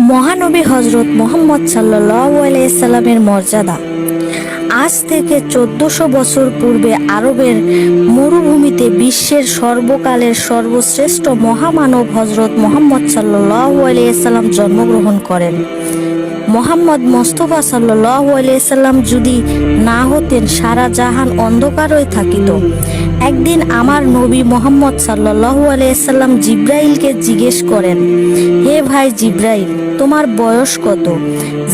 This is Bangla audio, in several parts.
মহানবী হজরত মোহাম্মদ সাল্লামের মর্যাদা। আজ থেকে চোদ্দশো বছর পূর্বে আরবের মরুভূমিতে বিশ্বের সর্বকালের সর্বশ্রেষ্ঠ মহামানব হজরত মোহাম্মদ সাল্লাহ আলিয়া জন্মগ্রহণ করেন। মোহাম্মদ মোস্তফা সাল্লাহ আলিয়াল্লাম যদি না হতেন, সারা জাহান অন্ধকারই থাকিত। একদিন আমার নবী মোহাম্মদ সাল্লাহ আলিয়াল্লাম জিব্রাইলকে জিজ্ঞেস করেন, হে ভাই জিব্রাইল, তোমার বয়স কত?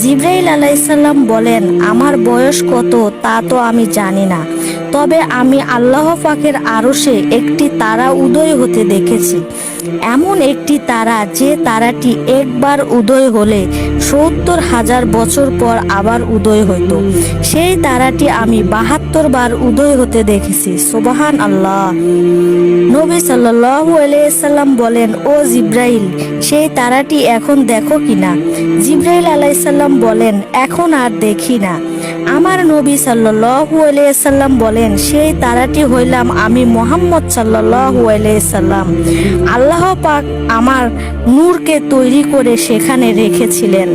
জিব্রাইল আলাইসাল্লাম বলেন, আমার বয়স কত তা তো আমি জানি না। তবে আমি আল্লাহ পাকের আরশে একটি তারা উদয় হতে দেখেছি। এমন একটি তারা যে তারাটি একবার উদয় হলে সত্তর হাজার বছর পর আবার উদয় হইত। সেই তারাটি আমি বাহাত্তর বার উদয় হতে দেখেছি। সোবাহান আল্লাহ নবী সাল্লাল্লাহু আলাইহি সাল্লাম বলেন, ও জিব্রাইল, সেই তারাটি এখন দেখো কিনা? জিব্রাইল আলাইসাল্লাম বলেন, এখন আর দেখি না। আমার নবী সাল্লাম বলেন, সেই তারাটি হইলাম আমি মোহাম্মদ সাল্লাম। আল্লাহ পাক আমার নূরকে তৈরি করে সেখানে রেখেছিলেন।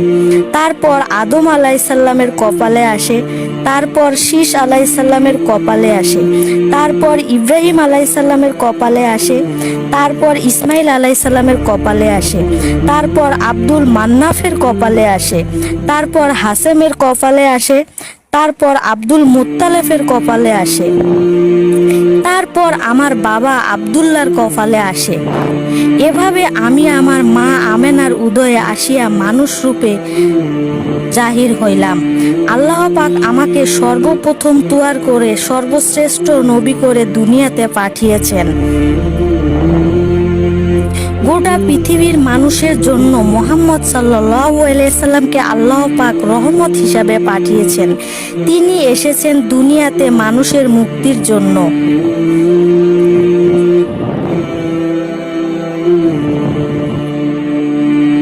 তারপর আদম আলাইসাল্লামের কপালে আসে, তারপর শীষ আলাইসাল্লামের কপালে আসে, তারপর ইব্রাহিম আলাইসাল্লামের কপালে আসে, তারপর ইসমাইল আলাইসাল্লামের কপালে আসে, তারপর আব্দুল মান্নাফের কপালে আসে, তারপর হাসেমের কপালে আসে তারপর আব্দুল মুত্তালেফের কপালে আসে। তারপর আমার বাবা আবদুল্লার কপালে আসে। এভাবে আমি আমার মা আমেনার উদয়ে আসিয়া মানুষ রূপে জাহির হইলাম। আল্লাহ পাক আমাকে সর্বপ্রথম তুয়ার করে সর্বশ্রেষ্ঠ নবী করে দুনিয়াতে পাঠিয়েছেন। গোটা পৃথিবীর মানুষের জন্য মোহাম্মদ সাল্লাইসাল্লামকে আল্লাহ পাক রহমত হিসাবে পাঠিয়েছেন। তিনি এসেছেন দুনিয়াতে মানুষের মুক্তির জন্য।